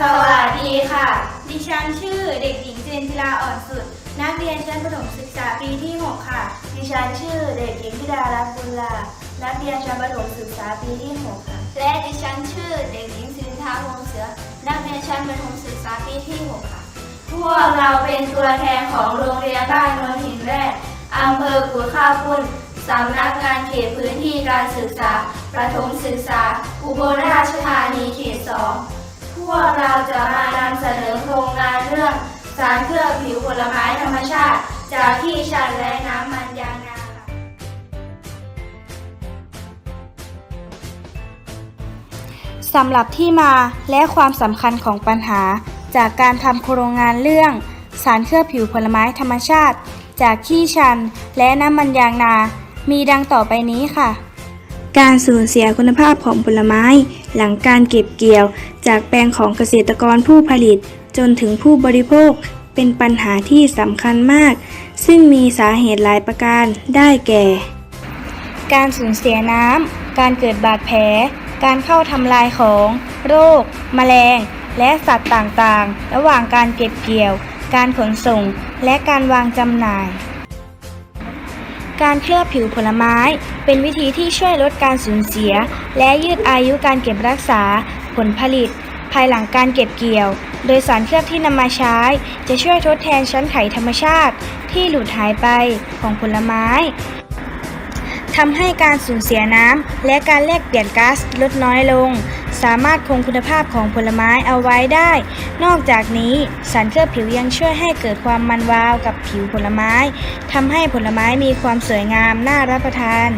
สวัสดีค่ะ ดิฉันชื่อเด็กหญิงเจนจิลาอ่อนสุด นักเรียนชั้นประถมศึกษาปีที่ 6 ค่ะ ดิฉันชื่อเด็กหญิงธิดารัตน์บุญลา นักเรียนชั้นประถมศึกษาปีที่ 6 ค่ะ และดิฉันชื่อเด็กหญิงสิรินทาวงศ์เสือ นักเรียนชั้นประถมศึกษาปีที่ 6 ค่ะ พวกเราเป็นตัวแทนของโรงเรียนบ้านโนนหินแรกอำเภอกุดข้าวปุ้นสำนักงานเขตพื้นที่การศึกษา ประถมศึกษา อุบลราชธานีเขตสอง พวกเราจะมานำเสนอโครงงานเรื่องสารเคลือบผิวผลไม้ธรรมชาติ จากที่ชันและน้ำมันยางนาสำหรับที่มาและความสำคัญของปัญหา จากการทำโครงงานเรื่อง สารเคลือบผิวผลไม้ธรรมชาติ จากขี้ชันและน้ำมันยางนา มีดังต่อไปนี้ค่ะ การสูญเสียคุณภาพของผลไม้ หลังการเก็บเกี่ยว จากแปลงของเกษตรกรผู้ผลิต จนถึงผู้บริโภค เป็นปัญหาที่สำคัญมาก ซึ่งมีสาเหตุหลายประการได้แก่ การสูญเสียน้ำการเกิดบาดแผล การเข้าทำลายของ โรค แมลง และสัตว์ต่างๆ ระหว่างการเก็บเกี่ยว การขนส่ง และการวางจำหน่าย การเคลือบผิวผลไม้ เป็นวิธีที่ช่วยลดการสูญเสีย และยืดอายุการเก็บรักษา ผลผลิต ภายหลังการเก็บเกี่ยว โดยสารเคลือบที่นำมาใช้ จะช่วยทดแทนชั้นไขธรรมชาติ ที่หลุดหายไปของผลไม้ ทำให้การสูญเสียน้ำและการแลกเปลี่ยนก๊าซลดน้อยลง สามารถคงคุณภาพของผลไม้เอาไว้ได้ นอกจากนี้สารเคลือบผิวยังช่วยให้เกิดความมันวาวกับผิวผลไม้ทำให้ผลไม้มีความสวยงามน่ารับประทาน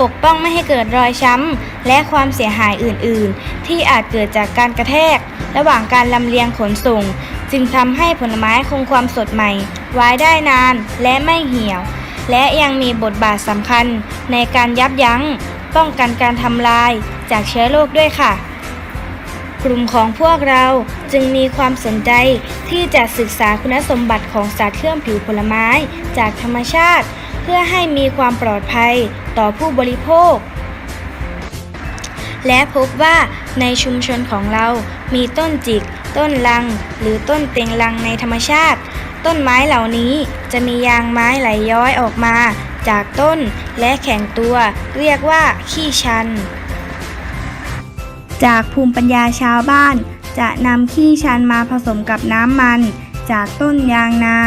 ปกป้องไม่ให้เกิดรอยช้ำและความเสียหายอื่น ๆ ที่อาจเกิดจากการกระแทก ระหว่างการลำเลียงขนส่ง จึงทำให้ผลไม้คงความสดใหม่ ไว้ได้นานและไม่เหี่ยว และยังมีบทบาทสำคัญในการยับยั้ง ป้องกันการทำลายจากเชื้อโรคด้วยค่ะ กลุ่มของพวกเราจึงมีความสนใจที่จะศึกษาคุณสมบัติของสารเคลือบผิวผลไม้จากธรรมชาติ เพื่อให้มีความปลอดภัยต่อผู้บริโภค และพบว่าในชุมชนของเรามีต้นจิก ต้นลัง หรือต้นเต็งลังในธรรมชาติ ต้นไม้เหล่านี้จะมียางไม้ไหลย้อยออกมาจากต้นและแข็งตัว เรียกว่าขี้ชัน จากภูมิปัญญาชาวบ้าน จะนำขี้ชันมาผสมกับน้ำมัน จากต้นยางนา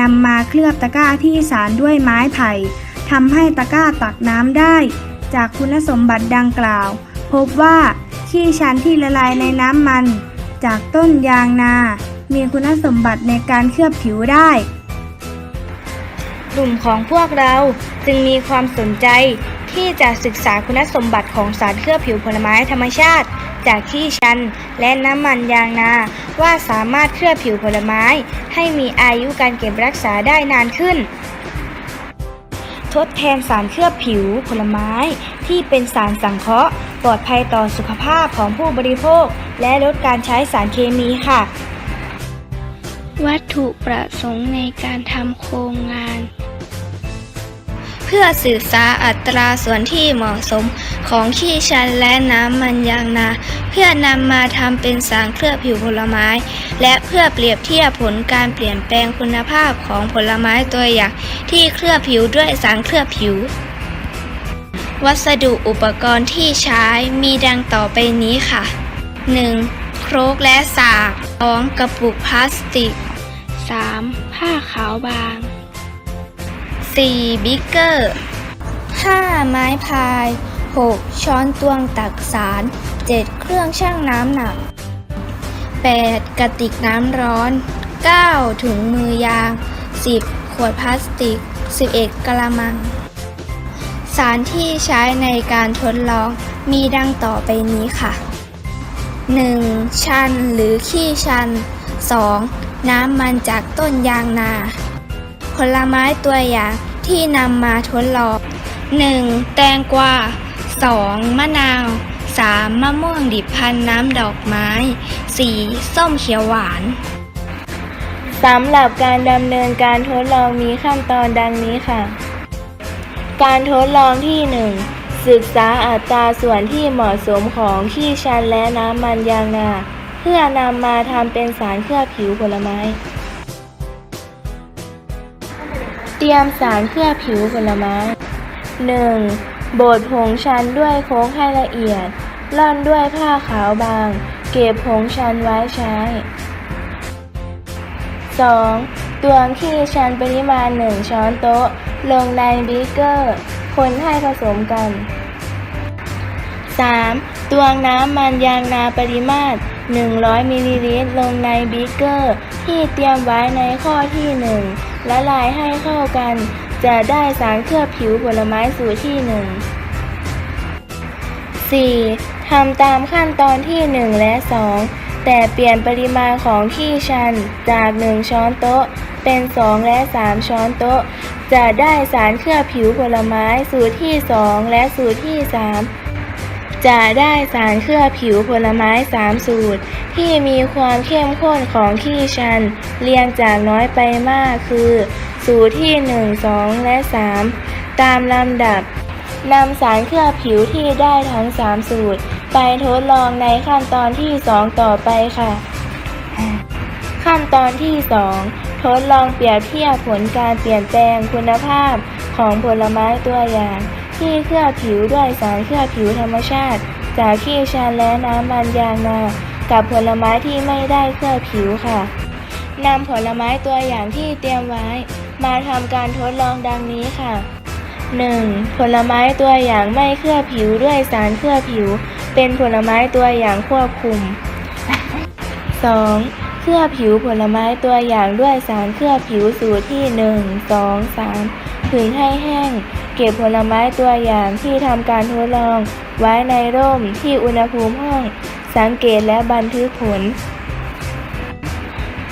นำมาเคลือบตะกร้าที่สารด้วยไม้ไผ่ทำให้ตะกร้าตักน้ำได้ จากคุณสมบัติดังกล่าว พบว่าขี้ชันที่ละลายในน้ำมัน จากต้นยางนา มีคุณสมบัติในการเคลือบผิวได้ กลุ่มของพวกเราจึงมีความสนใจที่จะศึกษาคุณสมบัติของสารเคลือบผิวผลไม้ธรรมชาติ จากขี้ชันและน้ำมันยางนา ว่าสามารถเคลือบผิวผลไม้ ให้มีอายุการเก็บรักษาได้นานขึ้น ทดแทนสารเคลือบผิวผลไม้ ที่เป็นสารสังเคราะห์ ปลอดภัยต่อสุขภาพของผู้บริโภค และลดการใช้สารเคมีค่ะ วัตถุประสงค์ในการทำโครงงาน เพื่อศึกษาอัตราส่วนที่เหมาะสมของขี้ชันและน้ำมันยางนา เพื่อนำมาทำเป็นสารเคลือบผิวผลไม้ และเพื่อเปรียบเทียบผลการเปลี่ยนแปลงคุณภาพของผลไม้ตัวอย่าง ที่เคลือบผิวด้วยสารเคลือบผิว วัสดุอุปกรณ์ที่ใช้มีดังต่อไปนี้ค่ะ 1. โครกและสาก 2. กระปุกพลาสติก 3. ผ้าขาวบาง 4. บิ๊กเกอร์ 5. ไม้พาย 6. ช้อนตวงตักสาร 7. เครื่องชั่งน้ำหนัก 8. กระติกน้ำร้อน 9. ถุงมือยาง 10. ขวดพลาสติก 11. กระมัง สารที่ใช้ในการทดลองมีดังต่อไปนี้ค่ะ 1. ชันหรือขี้ชัน 2. น้ำมันจากต้นยางนา ผลไม้ตัวอย่างที่นำมาทดลอง 1. แตงกวา 2. มะนาว 3. มะม่วงดิบพันน้ำดอกไม้ 4. ส้มเขียวหวานสำหรับการดำเนินการทดลองมีขั้นตอนดังนี้ค่ะ การทดลองที่ 1 ศึกษาอัตราส่วนที่เหมาะสมของขี้ชันและน้ำมันยางนา พื่อนำมาทำเป็นสารเคลือบผิวผลไม้ เตรียมสารเคลือบผิวผลไม้ 1. บดผงชันด้วยโค้กให้ละเอียด ล่อนด้วยผ้าขาวบาง เก็บผงชันไว้ใช้ 2. ตวงขี้ชันปริมาณ 1 ช้อนโต๊ะ ลงในบีเกอร์ คนให้ผสมกัน 3. ตวงน้ำมันยางนาปริมาตร 100มิลลิลิตรลงในบีเกอร์ที่เตรียมไว้ในข้อที่ 1 ละลายให้เข้ากัน จะได้สารเคลือบผิวผลไม้สูตรที่ 1 4. ทำตามขั้นตอนที่ 1 และ 2 แต่เปลี่ยนปริมาณของขี้ชันจาก 1 ช้อนโต๊ะ เป็น 2 และ 3 ช้อนโต๊ะ จะได้สารเคลือบผิวผลไม้สูตรที่ 2 และสูตรที่ 3 จะได้สารเคลือบผิวผลไม้ 3 สูตร ที่มีความเข้มข้นของขี้ชัน เรียงจากน้อยไปมากคือ สูตรที่ 1 2 และ 3 ตามลำดับนำสารเคลือบผิวที่ได้ทั้ง 3 สูตร ไปทดลองในขั้นตอนที่ 2 ต่อไปค่ะ ขั้นตอนที่ 2 ทดลองเปรียบเทียบผลการเปลี่ยนแปลงคุณภาพของผลไม้ตัวอย่าง ที่เคลือบผิวด้วยสารเคลือบผิวธรรมชาติ จากขี้ชันและน้ำมันยางนา กับผลไม้ที่ไม่ได้เคลือบผิวค่ะนำผลไม้ตัวอย่างที่เตรียมไว้ มาทำการทดลองดังนี้ค่ะ 1. ผลไม้ตัวอย่างไม่เคลือบผิวด้วยสารเคลือบผิว เป็นผลไม้ตัวอย่างควบคุม 2. เคลือบผิวผลไม้ตัวอย่างด้วยสารเคลือบผิวสูตรที่ 1 2 3 ถึงให้แห้ง เก็บผลไม้ตัวอย่างที่ทำการทดลอง ไว้ในร่มที่อุณหภูมิห้อง สังเกตและบันทึกผล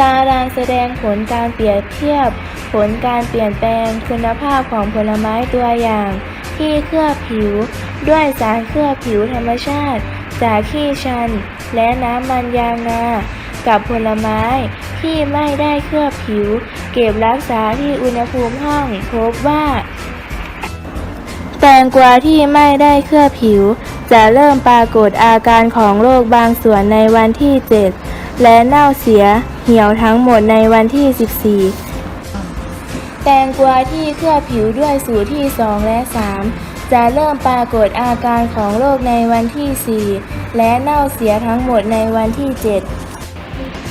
ตารางแสดงผลการเปรียบเทียบ ผลการเปลี่ยนแปลงคุณภาพของผลไม้ตัวอย่าง ที่เคลือบผิว ด้วยสารเคลือบผิวธรรมชาติ จากขี้ชัน และน้ำมันยางนา กับผลไม้ที่ไม่ได้เคลือบผิว เก็บรักษาที่อุณหภูมิห้องพบว่า แตงกวาที่ไม่ได้เคลือบผิว จะเริ่มปรากฏอาการของโรคบางส่วนในวันที่ 7 และเน่าเสียเหี่ยวทั้งหมดในวันที่ 14แตงกวาที่เคลือบผิวด้วยสูตรที่ 2 และ 3 จะเริ่มปรากฏอาการของโรคในวันที่ 4 และเน่าเสียทั้งหมดในวันที่ 7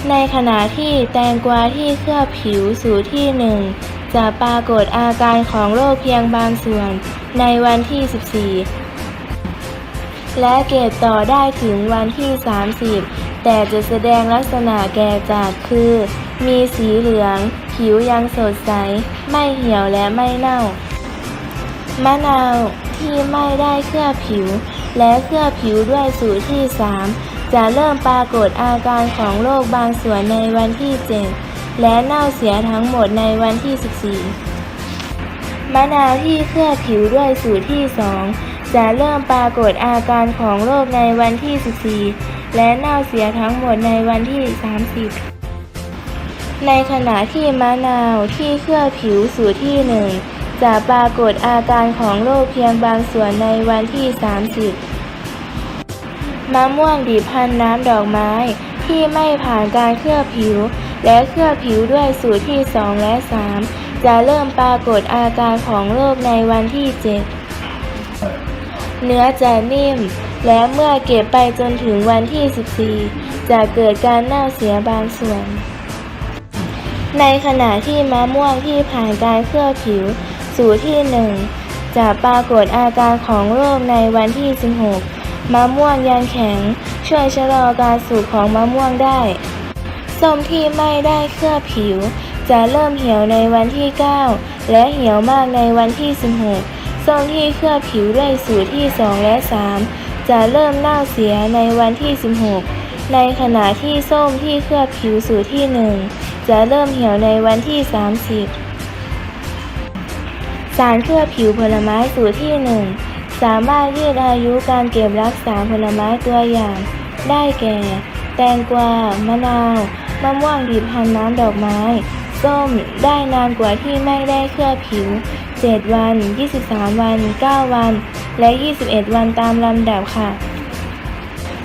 ในขณะที่แตงกวาที่เคลือบผิวสูตรที่1จะปรากฏอาการของโรคเพียงบางส่วนในวันที่ 14 และเก็บต่อได้ถึงวันที่ 30 แต่จะแสดงลักษณะแก่จัดคือ มีสีเหลือง ผิวยังสดใส ไม่เหี่ยวและไม่เน่า มะนาวที่ไม่ได้เคลือบผิว และเคลือบผิวด้วยสูตรที่ 3 จะเริ่มปรากฏอาการของโรคบางส่วนในวันที่ 7 และเน่าเสียทั้งหมดในวันที่ 14 มะนาวที่เคลือบผิวด้วยสูตรที่ 2 จะเริ่มปรากฏอาการของโรคในวันที่ 14 และเน่าเสียทั้งหมดในวันที่ 30ในขณะที่มะนาวที่เคลือบผิวสูตรที่ 1 จะปรากฏอาการของโรคเพียงบางส่วนในวันที่ 30 มะม่วงดิบพันน้ำดอกไม้ ที่ไม่ผ่านการเคลือบผิว และเคลือบผิวด้วยสูตรที่ 2 และ 3 จะเริ่มปรากฏอาการของโรคในวันที่ 7 เนื้อจะนิ่ม และเมื่อเก็บไปจนถึงวันที่ 14 จะเกิดการเน่าเสียบางส่วน ในขณะที่มะม่วงที่ผ่านการเคลือบผิว สูตรที่ 1 จะปรากฏอาการของโรคในวันที่ 16 มะม่วงยังแข็ง ช่วยชะลอการสุกของมะม่วงได้ ส้มที่ไม่ได้เคลือบผิว จะเริ่มเหี่ยวในวันที่ 9 และเหี่ยวมากในวันที่ 16 ส้มที่เคลือบผิวด้วยสูตรที่ 2 และ 3 จะเริ่มเน่าเสียในวันที่ 16 ในขณะที่ส้มที่เคลือบผิวสูตรที่ 1 จะเริ่มเหี่ยวในวันที่ 30สารเคลือบผิวผลไม้สูตรที่ 1 สามารถยืดอายุการเก็บรักษาผลไม้ตัวอย่าง ได้แก่ แตงกวา มะนาว มะม่วงดิบพันน้ำดอกไม้ ส้ม ได้นานกว่าที่ไม่ได้เคลือบผิว 7 วัน 23 วัน 9 วัน และ 21 วันตามลำดับค่ะ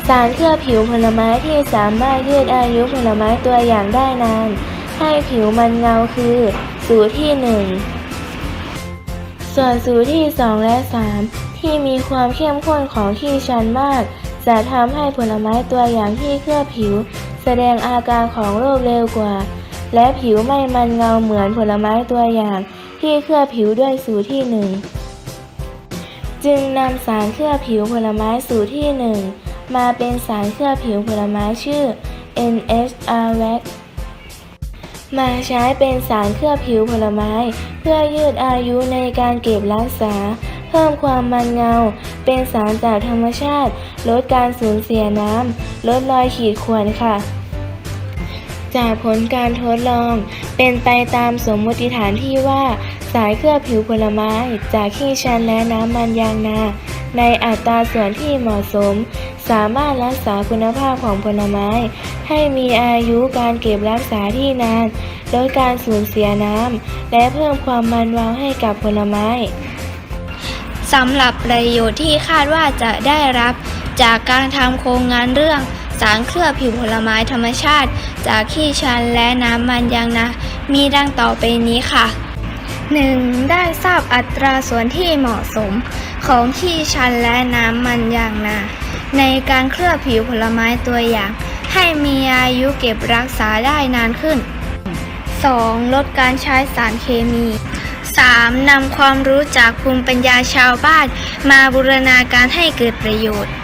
สารเคลือบผิวผลไม้ที่สามารถยืดอายุผลไม้ตัวอย่างได้นาน ให้ผิวมันเงาคือ สูตรที่ 1 ส่วนสูตรที่ 2 และ 3 ที่มีความเข้มข้นของที่ชันมาก จะทำให้ผลไม้ตัวอย่างที่เคลือบผิว แสดงอาการของโรคเร็วกว่า และผิวไม่มันเงาเหมือนผลไม้ตัวอย่าง ที่เคลือบผิวด้วยสูตรที่1จึงนำสารเคลือบผิวผลไม้สูตรที่1มาเป็นสารเคลือบผิวผลไม้ชื่อ NHR Wax มาใช้เป็นสารเคลือบผิวผลไม้ เพื่อยืดอายุในการเก็บรักษา เพิ่มความมันเงา เป็นสารจากธรรมชาติ ลดการสูญเสียน้ำ ลดรอยขีดข่วนค่ะ จากผลการทดลอง เป็นไปตามสมมติฐานที่ว่า สายเคลือบผิวผลไม้ จากขี้ชันและน้ำมันยางนา ในอัตราส่วนที่เหมาะสม สามารถรักษาคุณภาพของผลไม้ ให้มีอายุการเก็บรักษาที่นานลดการสูญเสียน้ำ และเพิ่มความมันวาวให้กับผลไม้ สำหรับประโยชน์ที่คาดว่าจะได้รับ จากการทำโครงงานเรื่อง สารเคลือบผิวผลไม้ธรรมชาติ จากขี้ชันและน้ำมันยางนามีดังต่อไปนี้ค่ะ 1. ได้ทราบอัตราส่วนที่เหมาะสมของขี้ชันและน้ำมันยางนา ในการเคลือบผิวผลไม้ตัวอย่าง ให้มีอายุเก็บรักษาได้นานขึ้น 2. ลดการใช้สารเคมี 3. นำความรู้จากภูมิปัญญาชาวบ้าน มาบูรณาการให้เกิดประโยชน์